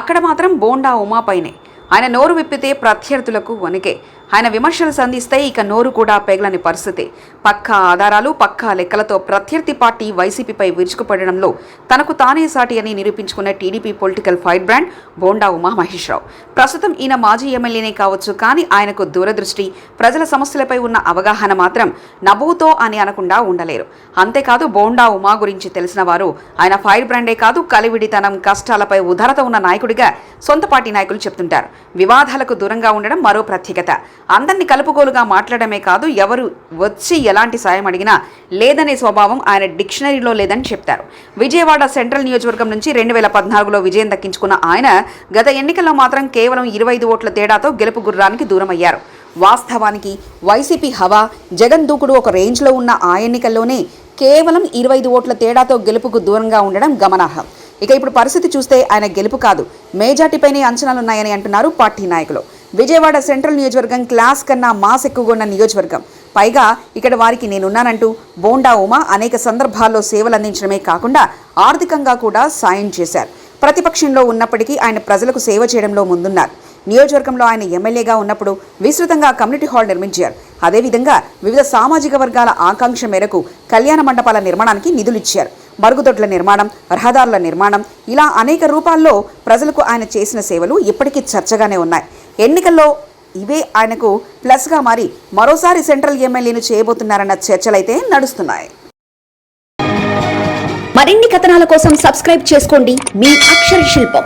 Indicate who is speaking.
Speaker 1: అక్కడ మాత్రం బోండా ఉమాపైనే. ఆయన నోరు విప్పితే ప్రత్యర్థులకు వణికే. ఆయన విమర్శలు సంధిస్తే ఇక నోరు కూడా పెగలని పరిస్థితి. పక్కా ఆధారాలు పక్కా లెక్కలతో ప్రత్యర్థి పార్టీ వైసీపీపై విరుచుకుపడడంలో తనకు తానే సాటి అని నిరూపించుకున్న TDP political fire brand Bonda Uma Mahesh Rao ప్రస్తుతం ఈయన మాజీ ఎమ్మెల్యేనే కావచ్చు కానీ ఆయనకు దూరదృష్టి ప్రజల సమస్యలపై ఉన్న అవగాహన మాత్రం నవ్వుతో అని అనకుండా ఉండలేరు. అంతేకాదు బోండా ఉమా గురించి తెలిసిన వారు ఆయన ఫైర్ బ్రాండే కాదు కలివిడితనం కష్టాలపై ఉదారత ఉన్న నాయకుడిగా సొంత పార్టీ నాయకులు చెప్తుంటారు. వివాదాలకు దూరంగా ఉండడం మరో ప్రత్యేకత. అందరినీ కలుపుగోలుగా మాట్లాడమే కాదు ఎవరు వచ్చి ఎలాంటి సాయం అడిగినా లేదనే స్వభావం ఆయన డిక్షనరీలో లేదని చెప్తారు. విజయవాడ సెంట్రల్ నియోజకవర్గం నుంచి రెండు వేల పద్నాలుగులో విజయం దక్కించుకున్న ఆయన గత ఎన్నికల్లో మాత్రం కేవలం ఇరవై ఐదు ఓట్ల తేడాతో గెలుపు గుర్రానికి దూరమయ్యారు. వాస్తవానికి వైసీపీ హవా జగన్ దూకుడు ఒక రేంజ్లో ఉన్న ఆ ఎన్నికల్లోనే కేవలం ఇరవై ఐదు ఓట్ల తేడాతో గెలుపుకు దూరంగా ఉండడం గమనార్హం. ఇక ఇప్పుడు పరిస్థితి చూస్తే ఆయన గెలుపు కాదు మేజార్టీపైనే అంచనాలున్నాయని అంటున్నారు పార్టీ నాయకులు. విజయవాడ సెంట్రల్ నియోజకవర్గం క్లాస్ కన్నా మాస్ ఎక్కువగా ఉన్న నియోజకవర్గం. పైగా ఇక్కడ వారికి నేనున్నానంటూ బోండా ఉమా అనేక సందర్భాల్లో సేవలు అందించడమే కాకుండా ఆర్థికంగా కూడా సాయం చేశారు. ప్రతిపక్షంలో ఉన్నప్పటికీ ఆయన ప్రజలకు సేవ చేయడంలో ముందున్నారు. నియోజకవర్గంలో ఆయన ఎమ్మెల్యేగా ఉన్నప్పుడు విస్తృతంగా కమ్యూనిటీ హాల్ నిర్మించారు. అదేవిధంగా వివిధ సామాజిక వర్గాల ఆకాంక్ష మేరకు కళ్యాణ మండపాల నిర్మాణానికి నిధులు ఇచ్చారు. మరుగుదొడ్ల నిర్మాణం రహదారుల నిర్మాణం ఇలా అనేక రూపాల్లో ప్రజలకు ఆయన చేసిన సేవలు ఇప్పటికీ చర్చగానే ఉన్నాయి. ఎన్నికల్లో ఇవే ఆయనకు ప్లస్గా మారి మరోసారి సెంట్రల్ ఎమ్మెల్యేను చేయబోతున్నారన్న చర్చలైతే నడుస్తున్నాయి.
Speaker 2: మరిన్ని కథనాల కోసం సబ్స్క్రైబ్ చేసుకోండి. మీ అక్షర శిల్పం.